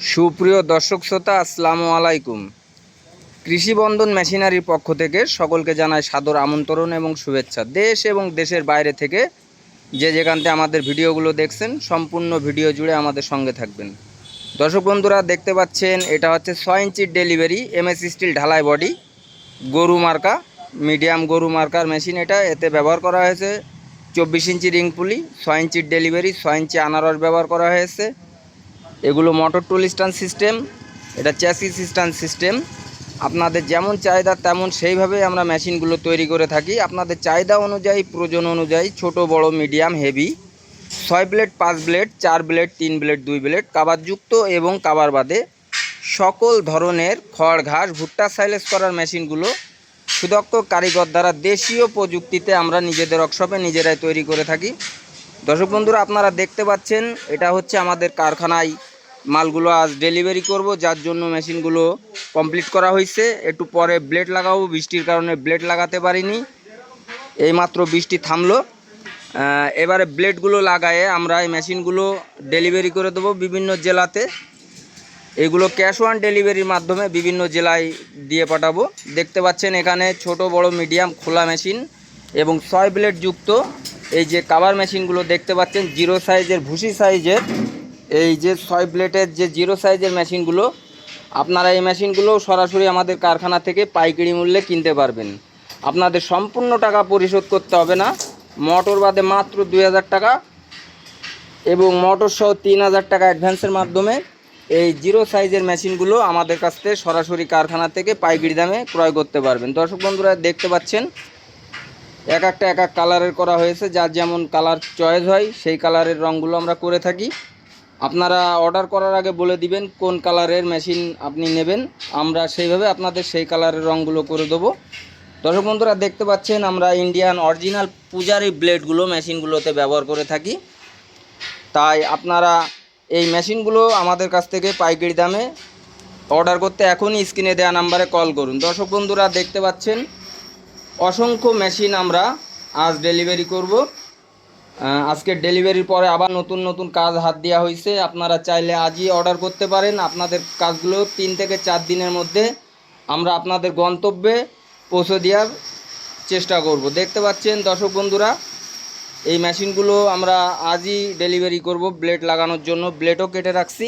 সুপ্রিয় দর্শক শ্রোতা, আসসালামু আলাইকুম। কৃষি বন্ধন মেশিনারির পক্ষ থেকে সকলকে জানাই সাদর আমন্ত্রণ এবং শুভেচ্ছা। দেশ এবং দেশের বাইরে থেকে যে যেখানতে আমাদের ভিডিওগুলো দেখছেন, সম্পূর্ণ ভিডিও জুড়ে আমাদের সঙ্গে থাকবেন। দর্শক বন্ধুরা, দেখতে পাচ্ছেন, এটা হচ্ছে ছয় ইঞ্চির ডেলিভারি এমএস স্টিল ঢালাই বডি। গরু মার্কা, মিডিয়াম গরু মার্কার মেশিন এটা। এতে ব্যবহার করা হয়েছে চব্বিশ ইঞ্চি রিং পুলি, ছয় ইঞ্চির ডেলিভারি, ছয় ইঞ্চি আনারস ব্যবহার করা হয়েছে। এগুলো মোটর টুল স্ট্যান্ড সিস্টেম এটা চ্যাসিস স্ট্যান্ড সিস্টেম আপনাদের যেমন চাহিদা তেমন সেইভাবে আমরা মেশিনগুলো তৈরি করে থাকি। আপনাদের চাহিদা অনুযায়ী, প্রয়োজন অনুযায়ী ছোট, বড় মিডিয়াম হেভি ছয় ব্লেড পাঁচ ব্লেড চার ব্লেড তিন ব্লেড দুই ব্লেড কাবারযুক্ত এবং কাবার বাদে সকল ধরনের খড়, ঘাস, ভুট্টা সাইলেস করার মেশিনগুলো সুদক্ষ কারিগর দ্বারা দেশীয় প্রযুক্তিতে আমরা নিজেদের ওয়ার্কশপে নিজেরাই তৈরি করে থাকি। দর্শক বন্ধুরা, আপনারা দেখতে পাচ্ছেন, এটা হচ্ছে আমাদের কারখানায় মালগুলো আজ ডেলিভারি করব, যার জন্য মেশিনগুলো কমপ্লিট করা হয়েছে। একটু পরে ব্লেড লাগাবো, বৃষ্টির কারণে ব্লেড লাগাতে পারিনি। এইমাত্র বৃষ্টি থামলো। এবারে ব্লেডগুলো লাগায়ে আমরা এই মেশিনগুলো ডেলিভারি করে দেবো বিভিন্ন জেলাতে। এগুলো ক্যাশ অন ডেলিভারির মাধ্যমে বিভিন্ন জেলায় দিয়ে পাঠাবো। দেখতে পাচ্ছেন এখানে ছোট, বড়, মিডিয়াম, খোলা মেশিন এবং ছয় ব্লেড যুক্ত। এই যে কাভার মেশিনগুলো দেখতে পাচ্ছেন জিরো সাইজের ভুসি সাইজের এই যে ছয় প্লেটের যে জিরো সাইজের মেশিনগুলো, আপনারা এই মেশিনগুলো সরাসরি আমাদের কারখানা থেকে পাইকারি মূল্যে কিনতে পারবেন। আপনাদের সম্পূর্ণ টাকা পরিশোধ করতে হবে না। মোটর বাদে মাত্র দুই হাজার টাকা এবং মোটর সহ তিন হাজার টাকা অ্যাডভান্সের মাধ্যমে এই জিরো সাইজের মেশিনগুলো আমাদের কাছ থেকে সরাসরি কারখানা থেকে পাইকারি দামে ক্রয় করতে পারবেন। দর্শক বন্ধুরা, দেখতে পাচ্ছেন, এক একটা এক এক কালারের করা হয়েছে। যার যেমন কালার চয়েস হয়, সেই কালারের রঙগুলো আমরা করে থাকি। আপনারা অর্ডার করার আগে বলে দিবেন কোন কালারের মেশিন আপনি নেবেন। আমরা সেইভাবে আপনাদের সেই কালারের রঙগুলো করে দেবো। দর্শক বন্ধুরা, দেখতে পাচ্ছেন আমরা ইন্ডিয়ান অরিজিনাল পূজারি ব্লেডগুলো মেশিনগুলোতে ব্যবহার করে থাকি। তাই আপনারা এই মেশিনগুলো আমাদের কাছ থেকে পাইকারি দামে অর্ডার করতে এখনই স্ক্রিনে দেওয়া নাম্বারে কল করুন। দর্শক বন্ধুরা, দেখতে পাচ্ছেন, অসংখ্য মেশিন আমরা আজ ডেলিভারি করব। আজকে ডেলিভারির পরে আবার নতুন নতুন কাজ হাত দেওয়া হয়েছে আপনারা চাইলে আজই অর্ডার করতে পারেন। আপনাদের কাজগুলো তিন থেকে চার দিনের মধ্যে আমরা আপনাদের গন্তব্যে পৌঁছে দেওয়ার চেষ্টা করব। দেখতে পাচ্ছেন, দর্শক বন্ধুরা, এই মেশিনগুলো আমরা আজই ডেলিভারি করব ব্লেড লাগানোর জন্য। ব্লেডও কেটে রাখছি।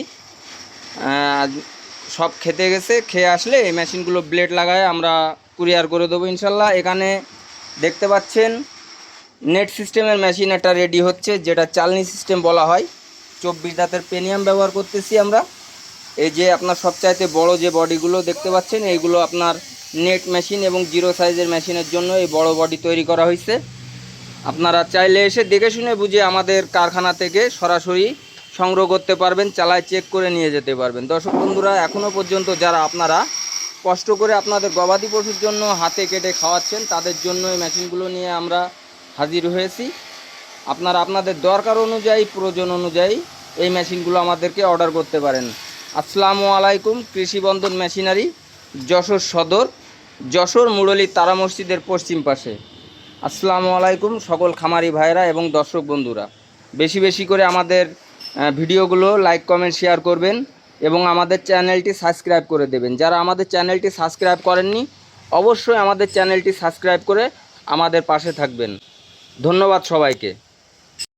সব খেতে গেছে, খেয়ে আসলে এই মেশিনগুলো ব্লেড লাগায় আমরা কুরিয়ার করে দেবো ইনশাল্লাহ। এখানে দেখতে পাচ্ছেন নেট সিস্টেমের মেশিন একটা রেডি হচ্ছে, যেটা চালনি সিস্টেম বলা হয়। চব্বিশ দাঁতের পেনিয়াম ব্যবহার করতেছি আমরা। এই যে আপনার সবচাইতে বড় যে বডিগুলো দেখতে পাচ্ছেন, এইগুলো আপনার নেট মেশিন এবং জিরো সাইজের মেশিনের জন্য এই বড় বডি তৈরি করা হয়েছে। আপনারা চাইলে এসে দেখে শুনে বুঝে আমাদের কারখানা থেকে সরাসরি সংগ্রহ করতে পারবেন, চালায় চেক করে নিয়ে যেতে পারবেন। দর্শক বন্ধুরা এখনও পর্যন্ত যারা আপনারা কষ্ট করে আপনাদের গবাদি পশুর জন্য হাতে কেটে খাওয়াচ্ছেন, তাদের জন্য এই মেশিনগুলো নিয়ে আমরা হাজির হয়েছি। আপনারা আপনাদের দরকার অনুযায়ী, প্রয়োজন অনুযায়ী এই মেশিনগুলো আমাদেরকে অর্ডার করতে পারেন। আসসালামু আলাইকুম, কৃষি বন্ধন মেশিনারি, যশোর সদর, যশোর মুরলী তারা মসজিদের পশ্চিম পাশে। আসসালামু আলাইকুম সকল খামারি ভাইরা এবং দর্শক বন্ধুরা। বেশি বেশি করে আমাদের ভিডিওগুলো লাইক, কমেন্ট, শেয়ার করবেন এবং আমাদের চ্যানেলটি সাবস্ক্রাইব করে দেবেন। যারা আমাদের চ্যানেলটি সাবস্ক্রাইব করেননি, অবশ্যই আমাদের চ্যানেলটি সাবস্ক্রাইব করে আমাদের পাশে থাকবেন। ধন্যবাদ সবাইকে।